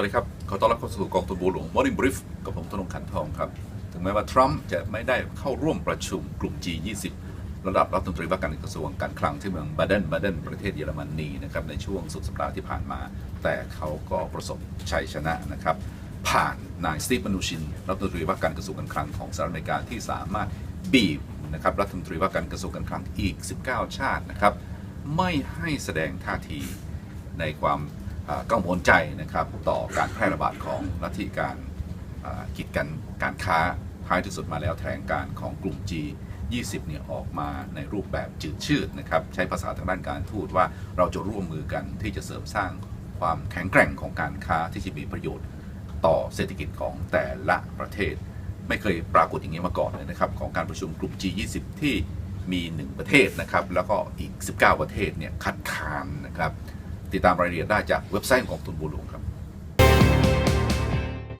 วัสดีครับ ขอต้อนรับเข้าสู่กองทุนบัวหลวง Morning Brief กับผมธนงขันทองครับ ถึงแม้ว่าทรัมป์จะไม่ได้เข้าร่วมประชุมกลุ่ม G20 ระดับรัฐมนตรีว่าการกระทรวงการคลังที่เมืองบาเดนบาเดนประเทศเยอรมนีนะครับในช่วงสุดสัปดาห์ที่ผ่านมา แต่เขาก็ประสบชัยชนะนะครับ ผ่านนายสตีฟมนูชินรัฐมนตรีว่าการกระทรวงการคลังของสหรัฐอเมริกาที่สามารถบีบนะครับรัฐมนตรีว่าการกระทรวงการคลังอีก 19 ชาตินะครับไม่ให้แสดงท่าทีในความ กังวลใจนะครับต่อการแพร่ระบาดของลัทธิการกีดกันการค้าท้ายที่สุดมาแล้วแถลงการของกลุ่ม G 20เนี่ยออกมาในรูปแบบจืดชืดนะครับใช้ภาษาทางด้านการทูตว่าเราจะร่วมมือกันที่จะเสริมสร้างความแข็งแกร่งของการค้าที่จะมีประโยชน์ต่อเศรษฐกิจของแต่ละประเทศ ไม่เคยปรากฏอย่างนี้มาก่อนเลยนะครับของการประชุมกลุ่ม G20 ที่มี 1 ประเทศนะครับแล้วก็อีก 19 ประเทศเนี่ยคัดค้านนะครับ ติดตามรายละเอียดได้จากเว็บไซต์ของทุนบัวหลวงครับ